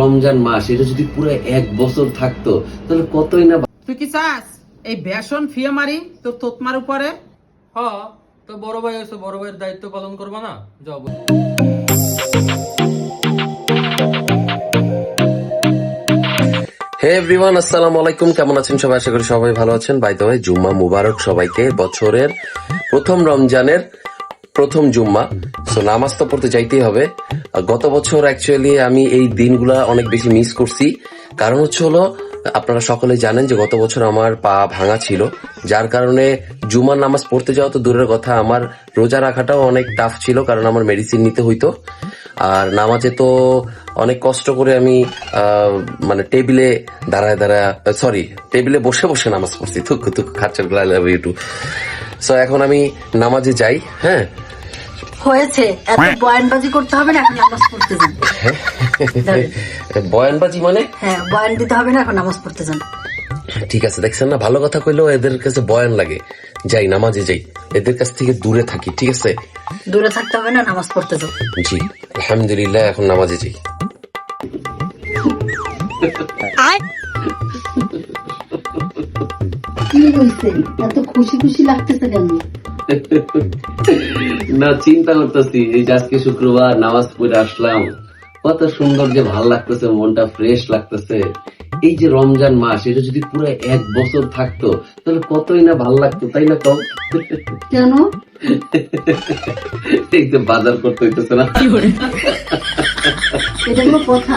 রমজান মাস এটা যদি পুরো এক বছর থাকতো তাহলে কতই না তুই কি চাস? এই বেসন ফিয়ে মারি তোর তোতমার উপরে? হ তো বড় ভাই আছে বড় ভাইয়ের দায়িত্ব পালন করবা না? যাও হে এভরিওয়ান আসসালামু আলাইকুম। কেমন আছেন সবাই? আশা করি সবাই ভালো আছেন। বাই দ্য ওয়ে জুম্মা মুবারক সবাইকে বছরের প্রথম রমজানের প্রথম জুম্মা সো নামাজ তো পড়তে যাইতেই হবে গত বছর অ্যাকচুয়ালি আমি এই দিনগুলা অনেক বেশি মিস করছি কারণ হচ্ছে হলো আপনারা সকলে জানেন যে গত বছর আমার পা ভাঙা ছিল যার কারণে জুমার নামাজ পড়তে যাওয়া তো দূরের কথা আমার রোজা রাখাটাও অনেক টাফ ছিল কারণ আমার মেডিসিন নিতে হইতো আর নামাজে তো অনেক কষ্ট করে আমি মানে টেবিলে দাঁড়ায় দাঁড়ায় সরি টেবিলে বসে বসে নামাজ পড়ছি থুক থুক লাভ ইউটু সো এখন আমি নামাজে যাই হ্যাঁ হয়েছে এত বয়ানবাজি করতে হবে না এখন নামাজ পড়তে যান। বয়ানবাজি মানে? হ্যাঁ বয়ান দিতে হবে না এখন নামাজ পড়তে যান। ঠিক আছে দেখছেন না? ভালো কথা কইলেও এদের কাছে বয়ান লাগে। যাই নামাজে যাই। এদের কাছ থেকে দূরে থাকি ঠিক আছে? দূরে থাকতে হবে না নামাজ পড়তে যাও জি আলহামদুলিল্লাহ এখন নামাজে যাই। কি হয়েছে? এত খুশি খুশি লাগতেছে কেন? না চিন্তা করতেছি এই যে আজকে শুক্রবার নামাজ পড়ে আসলাম। কত সুন্দর যে ভালো লাগতেছে মনটা ফ্রেশ লাগতেছে। এই যে রমজান মাস এটা যদি পুরো এক বছর থাকতো তাহলে কতই না ভালো লাগতো তাই না কম কেন? এই যে বাজার করতে হইতেছে না। এটা কোনো কথা?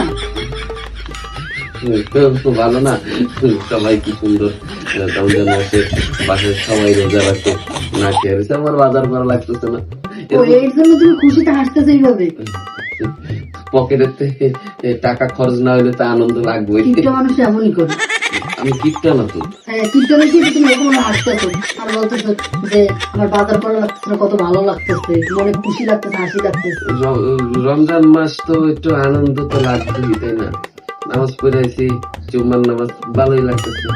তো ভালো না। সবাই কি সুন্দর রমজান মাসে বাসার সবাই রোজা রাখে। না আমার বাজার করা লাগতেছে না। এর জন্য তুমি খুশিতে হাসতেছো এইভাবে এ, টাকা খরচ না হলে তো আনন্দ লাগবে। কিপটা মানুষ এমনই করে। আমি কিপটা না তো। হ্যাঁ কিপটা বেশি তুমি এরকম হাসতেছো আর বলতেছো যে আমার বাজার করা লাগতেছে না, কত ভালো লাগতেছে। মনে খুশি লাগতেছে হাসি লাগতেছে। রমজান মাস তো একটু আনন্দ তো লাগবেই তাই না? নামাজ পড়ে জুম্মার নামাজ ভালোই লাগতেছে।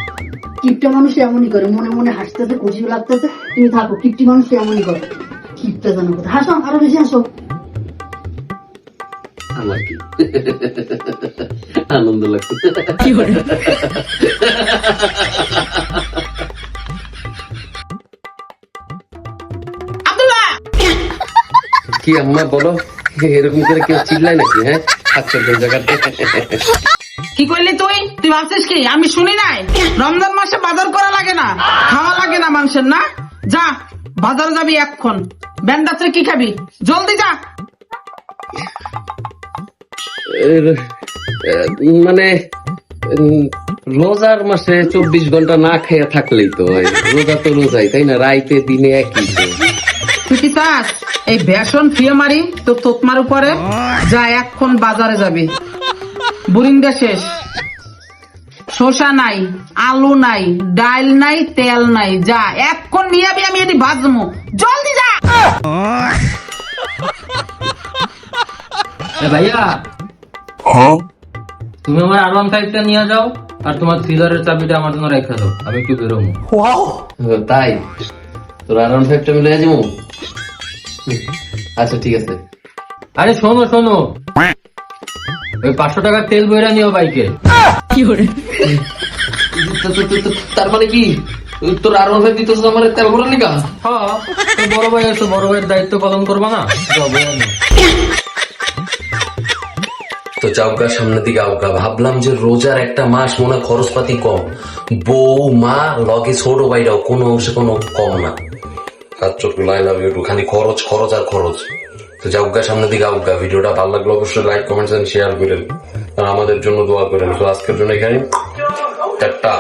কিপটা মানুষ এমনই করে মনে মনে হাসতেছে খুশি লাগতেছে তুমি থাকো কিপটি মানুষ এমনই করে। কিপটা জানো কথা হাসো আরও বেশি হাসো। আমার কি? আনন্দ লাগতেছে কি আম্মা বলো? এরকম করে কেউ চিল্লায় নাকি হ্যাঁ? আচ্ছা ওই জায়গাতে। কি করলি তুই? তুই ভাবছিস কি? আমি শুনি নাই? রমজান মাসে বাজার করা লাগে না খাওয়া লাগে না মানুষের না? যা বাজার যাবি এখন। ব্যান্ডাতে কি খাবি? জলদি যা। মানে রোজার মাসে চব্বিশ ঘণ্টা না খেয়ে থাকলেই তো। রোজা তো রোজাই তাই না? রাইতে দিনে একই তুই কি চাস? এই বেসন ফিয়ে মারি তো তোতমার উপরে? যা এখন বাজারে যাবি। বুরিন্দা শেষ। শসা নাই আলু নাই ডাল নাই তেল নাই যা। এখন নিয়ে আবি আমি এটি বাজমু জলদি যা! এ ভাইয়া তুমি আমার আর ওয়ান ফাইভটা নিয়ে যাও আর তোমার থ্রিলারের চাবিটা আমার জন্য রেখে দাও। আমি একটু বেরোবো। তাই তোর আর ফাইভটা মিলে যাব? আচ্ছা ঠিক আছে। আরে শোনো শোনো। ওই পাঁচশো টাকার তেল বইরা নিও বাইকে তো- তো- তো- তো- তার মানে কি? তোর আর দিতেছ আমার তেল ভরা নিকা হ্যাঁ বড় ভাই আছে বড় ভাইয়ের দায়িত্ব পালন করবা না। তো যাওগা সামনের দিকে আওগা ভাবলাম যে রোজার একটা মাস মনে হয় খরচপাতি কম। বউ মা লগে ছোট ভাইরাও কোনো অংশে কোনো কম না। হাত চোখ লাই লাভ ইউ খরচ খরচ আর খরচ। তো যাওগা সামনের দিকে আওগা ভিডিওটা ভালো লাগলে অবশ্যই লাইক কমেন্টস এন্ড শেয়ার করেন। আর আমাদের জন্য দোয়া করেন। তো আজকের জন্য এখানে টাটা।